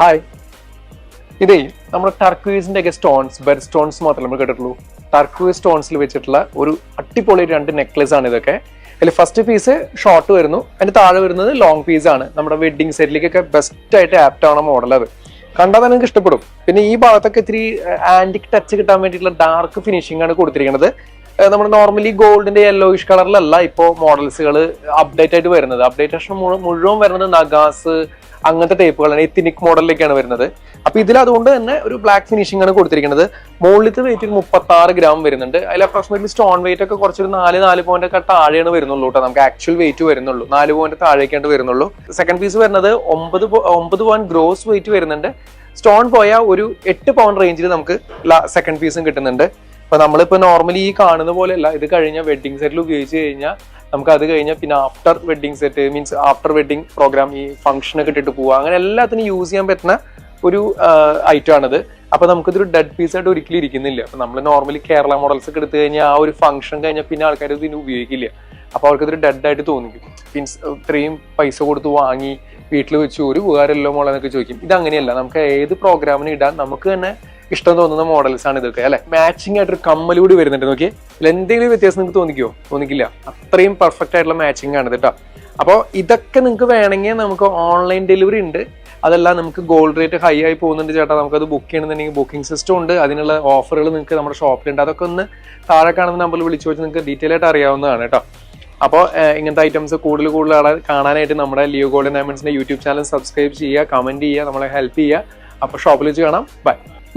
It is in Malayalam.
ഹായ് ഇതേ നമ്മുടെ ടർക്വീസിന്റെ ഒക്കെ സ്റ്റോൺസ് ബെഡ് സ്റ്റോൺസ് മാത്രമേ നമ്മൾ കേട്ടിട്ടുള്ളൂ. ടർക്വീസ് സ്റ്റോൺസിൽ വെച്ചിട്ടുള്ള ഒരു അടിപൊളി രണ്ട് നെക്ലസ് ആണ് ഇതൊക്കെ. അതിൽ ഫസ്റ്റ് പീസ് ഷോർട്ട് വരുന്നു അതിന്റെ താഴെ വരുന്നത് ലോങ് പീസ് ആണ്. നമ്മുടെ വെഡിങ് സെറ്റിലേക്കൊക്കെ ബെസ്റ്റ് ആയിട്ട് ആപ്റ്റ് ആണ് മോഡൽ അത്. കണ്ടാൽ തന്നെ നിങ്ങൾക്ക് ഇഷ്ടപ്പെടും. പിന്നെ ഈ ഭാഗത്തൊക്കെ ഇത്തിരി ആന്റിക് ടച്ച് കിട്ടാൻ വേണ്ടിയിട്ടുള്ള ഡാർക്ക് ഫിനിഷിംഗ് ആണ് കൊടുത്തിരിക്കുന്നത്. നമ്മൾ നോർമലി ഗോൾഡിന്റെ യെല്ലോയിഷ് കളറിലല്ല ഇപ്പോൾ മോഡൽസുകൾ അപ്ഡേറ്റ് ആയിട്ട് വരുന്നത്. അപ്ഡേറ്റേഷൻ മുഴുവൻ വരുന്നത് നഗാസ് അങ്ങനത്തെ ടൈപ്പുകളാണ് എത്തിനിക് മോഡലിലേക്കാണ് വരുന്നത്. അപ്പൊ ഇതിൽ അതുകൊണ്ട് തന്നെ ഒരു ബ്ലാക്ക് ഫിനിഷിംഗ് ആണ് കൊടുത്തിരിക്കുന്നത്. മുകളിലത്തെ വെയിറ്റ് മുപ്പത്തി ആറ് ഗ്രാം വരുന്നുണ്ട്. അതിൽ അപ്രോക്സിമേറ്റ്ലി സ്റ്റോൺ വെയിറ്റ് ഒക്കെ കുറച്ചൊരു നാല് നാല് പോയിന്റ് ഒക്കെ താഴെയാണ് വരുന്നുള്ളൂ കേട്ടോ നമുക്ക് ആക്ച്വൽ വെയിറ്റ് വരുന്നുള്ളൂ. നാല് പോയിന്റ് താഴേക്കാണ്ട് വരുന്നുള്ളൂ. സെക്കൻഡ് പീസ് വരുന്നത് ഒമ്പത് ഒമ്പത് പോയിന്റ് ഗ്രോസ് വെയിറ്റ് വരുന്നുണ്ട്. സ്റ്റോൺ പോയ ഒരു എട്ട് പൗണ്ട് റേഞ്ചിൽ നമുക്ക് സെക്കൻഡ് പീസും കിട്ടുന്നുണ്ട്. അപ്പൊ നമ്മളിപ്പോ നോർമലി ഈ കാണുന്ന പോലെയല്ല. ഇത് കഴിഞ്ഞ വെഡിങ് സെറ്റിൽ ഉപയോഗിച്ച് കഴിഞ്ഞാൽ നമുക്ക് അത് കഴിഞ്ഞാൽ പിന്നെ after wedding set means after wedding programme ഈ ഫംഗ്ഷൻ ഒക്കെ ഇട്ടിട്ട് പോവുക അങ്ങനെ എല്ലാത്തിനും യൂസ് ചെയ്യാൻ പറ്റുന്ന ഒരു ഐറ്റം ആണത്. അപ്പൊ നമുക്കിതൊരു ഡെഡ് പീസ് ആയിട്ട് ഒരിക്കലും ഇരിക്കുന്നില്ല. അപ്പൊ നമ്മൾ നോർമലി കേരള മോഡൽസ് ഒക്കെ എടുത്തു കഴിഞ്ഞാൽ ആ ഒരു ഫംഗ്ഷൻ കഴിഞ്ഞാൽ പിന്നെ ആൾക്കാർ ഇതിന് ഉപയോഗിക്കില്ല. അപ്പൊ അവർക്ക് ഇതൊരു ഡെഡ് ആയിട്ട് തോന്നിക്കും. മീൻസ് ഇത്രയും പൈസ കൊടുത്ത് വാങ്ങി വീട്ടിൽ വെച്ച് ഒരു ഉപകാരമല്ലോ മോളെന്നൊക്കെ ചോദിക്കും. ഇത് അങ്ങനെയല്ല നമുക്ക് ഏത് പ്രോഗ്രാമിന് ഇടാൻ നമുക്ക് തന്നെ ഇഷ്ടം തോന്നുന്ന മോഡൽസ് ആണ് ഇതൊക്കെ അല്ലെ? മാച്ചിങ് ആയിട്ടൊരു കമ്മൽ വരുന്നുണ്ട് നോക്കിയേ. ഇതിൽ എന്തെങ്കിലും വ്യത്യാസം നിങ്ങൾക്ക് തോന്നിക്കോ? തോന്നിക്കില്ല. അത്രയും പെർഫെക്റ്റ് ആയിട്ടുള്ള മാച്ചിങ് ആണ് കേട്ടോ അപ്പോൾ ഇതൊക്കെ നിങ്ങൾക്ക് വേണമെങ്കിൽ നമുക്ക് ഓൺലൈൻ ഡെലിവറി ഉണ്ട്. അതെല്ലാം നമുക്ക് ഗോൾഡ് റേറ്റ് ഹൈ ആയി പോകുന്നുണ്ട് ചേട്ടാ. നമുക്കത് ബുക്ക് ചെയ്യണമെന്നുണ്ടെങ്കിൽ ബുക്കിംഗ് സിസ്റ്റം ഉണ്ട്. അതിനുള്ള ഓഫറുകൾ നിങ്ങൾക്ക് നമ്മുടെ ഷോപ്പിലുണ്ട് അതൊക്കെ ഒന്ന് താഴെ കാണുന്ന നമ്പറിൽ വിളിച്ചു വെച്ച് നിങ്ങൾക്ക് ഡീറ്റെയിൽ ആയിട്ട് അറിയാവുന്നതാണ് കേട്ടോ അപ്പോൾ ഇങ്ങനത്തെ ഐറ്റംസ് കൂടുതൽ കൂടുതൽ കാണാനായിട്ട് നമ്മുടെ ലിയോ ഗോൾഡൻ ഡയമണ്ട്സിന്റെ യൂട്യൂബ് ചാനൽ സബ്സ്ക്രൈബ് ചെയ്യുക കമന്റ് ചെയ്യുക നമ്മളെ ഹെൽപ്പ് ചെയ്യുക. അപ്പോൾ ഷോപ്പിൽ വെച്ച് കാണാം. Bye